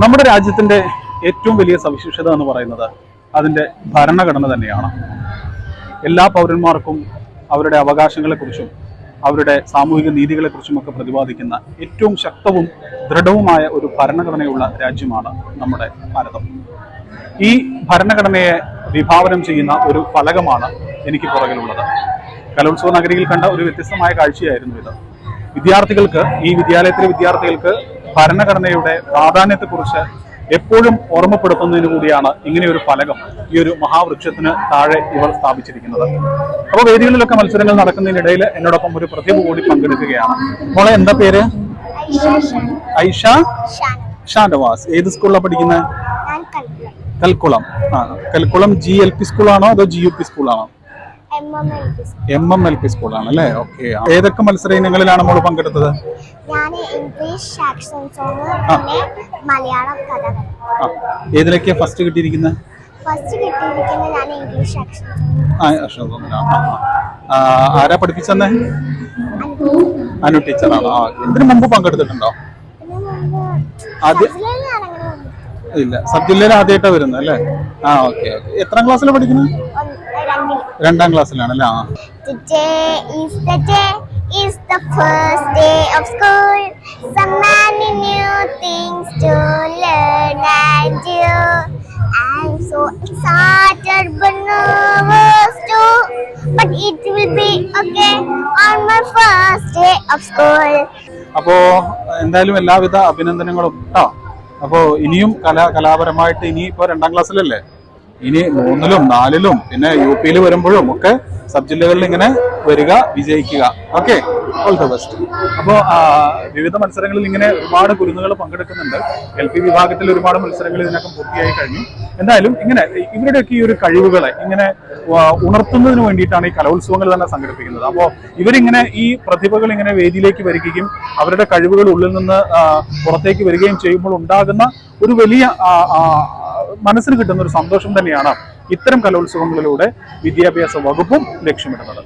നമ്മുടെ രാജ്യത്തിന്റെ ഏറ്റവും വലിയ സവിശേഷത എന്ന് പറയുന്നത് അതിന്റെ ഭരണഘടന തന്നെയാണ്. എല്ലാ പൗരന്മാർക്കും അവരുടെ അവകാശങ്ങളെക്കുറിച്ചും അവരുടെ സാമൂഹിക നീതികളെക്കുറിച്ചും ഒക്കെ പ്രതിപാദിക്കുന്ന ഏറ്റവും ശക്തവും ദൃഢവുമായ ഒരു ഭരണഘടനയുള്ള രാജ്യമാണ് നമ്മുടെ ഭാരതം. ഈ ഭരണഘടനയെ വിഭാവനം ചെയ്യുന്ന ഒരു ഫലകമാണ് എനിക്ക് പുറകിലുള്ളത്. കലോത്സവ നഗരിയിൽ കണ്ട ഒരു വ്യത്യസ്തമായ കാഴ്ചയായിരുന്നു ഇത്. വിദ്യാർത്ഥികൾക്ക് ഈ വിദ്യാലയത്തിലെ വിദ്യാർത്ഥികൾക്ക് ഭരണഘടനയുടെ പ്രാധാന്യത്തെക്കുറിച്ച് എപ്പോഴും ഓർമ്മപ്പെടുത്തുന്നതിന് കൂടിയാണ് ഇങ്ങനെ ഒരു ഫലകം ഈ ഒരു മഹാവൃക്ഷത്തിന് താഴെ ഇവർ സ്ഥാപിച്ചിരിക്കുന്നത്. അപ്പോൾ വേദികളിലൊക്കെ മത്സരങ്ങൾ നടക്കുന്നതിനിടയിൽ എന്നോടൊപ്പം ഒരു പ്രതിഭ കൂടി പങ്കെടുക്കുകയാണ്. മോളെ എന്താ പേര്? ഐഷ ഷാനവാസ്. ഏത് സ്കൂളിലാണ് പഠിക്കുന്നത് കൽക്കുളം. ആ കൽക്കുളം ജി എൽ പി സ്കൂളാണോ അതോ ജി യു പി സ്കൂളാണോ എം എം എൽ പി സ്കൂളാണ് അല്ലേ? ഓക്കെ ഏതൊക്കെ മത്സര ഇനങ്ങളിലാണ് നമ്മൾ പങ്കെടുത്തത് ഞാൻ ഇംഗ്ലീഷ് ആക്ഷൻ സോങ് പിന്നെ മലയാളം കഥകൾ ഏതിലൊക്കെയാ ഫസ്റ്റ് കിട്ടിയിരിക്കുന്നത്? ഫസ്റ്റ് കിട്ടിയിരിക്കുന്നത് ഞാൻ ഇംഗ്ലീഷ് ആക്ഷൻ ആരാ പഠിപ്പിച്ചെന്നേ? അനു. ടീച്ചറാണ്? ആ ഇതിനു മുമ്പ് പങ്കെടുത്തിട്ടുണ്ടോ ആദ്യ. ഇല്ല. സബ് ജില്ലയിൽ ആദ്യമായിട്ടാണ് വരുന്നത് അല്ലേ? ആ ഓക്കെ എത്രാം ക്ലാസ്സിലാണ് പഠിക്കുന്നത്? രണ്ടാം ക്ലാസ്സിലാണ് അപ്പോ എന്തായാലും എല്ലാവിധ അഭിനന്ദനങ്ങളും കേട്ടോ അപ്പോ ഇനിയും കലാ കലാപരമായിട്ട് ഇനി ഇപ്പൊ രണ്ടാം ക്ലാസ്സിലല്ലേ? ഇനി മൂന്നിലും നാലിലും പിന്നെ യു പിയിൽ വരുമ്പോഴും ഒക്കെ സബ് ജില്ലകളിൽ ഇങ്ങനെ വരിക വിജയിക്കുക. ഓക്കെ ഓൾ ദ ബെസ്റ്റ് അപ്പോൾ വിവിധ മത്സരങ്ങളിൽ ഇങ്ങനെ ഒരുപാട് കുരുന്നുകൾ പങ്കെടുക്കുന്നുണ്ട്. എൽ പി വിഭാഗത്തിൽ ഒരുപാട് മത്സരങ്ങൾ ഇതിനകം പൂർത്തിയായി കഴിഞ്ഞു. എന്തായാലും ഇങ്ങനെ ഇവരുടെയൊക്കെ ഈ ഒരു കഴിവുകളെ ഇങ്ങനെ ഉണർത്തുന്നതിന് വേണ്ടിയിട്ടാണ് ഈ കലോത്സവങ്ങൾ തന്നെ സംഘടിപ്പിക്കുന്നത്. അപ്പോൾ ഇവരിങ്ങനെ ഈ പ്രതിഭകൾ ഇങ്ങനെ വേദിയിലേക്ക് വരികയും അവരുടെ കഴിവുകൾ ഉള്ളിൽ നിന്ന് പുറത്തേക്ക് വരികയും ചെയ്യുമ്പോൾ ഉണ്ടാകുന്ന ഒരു വലിയ മനസ്സിന് കിട്ടുന്ന ഒരു സന്തോഷം തന്നെയാണ് ഇത്തരം കലോത്സവങ്ങളിലൂടെ വിദ്യാഭ്യാസ വകുപ്പും ലക്ഷ്യമിടുന്നത്.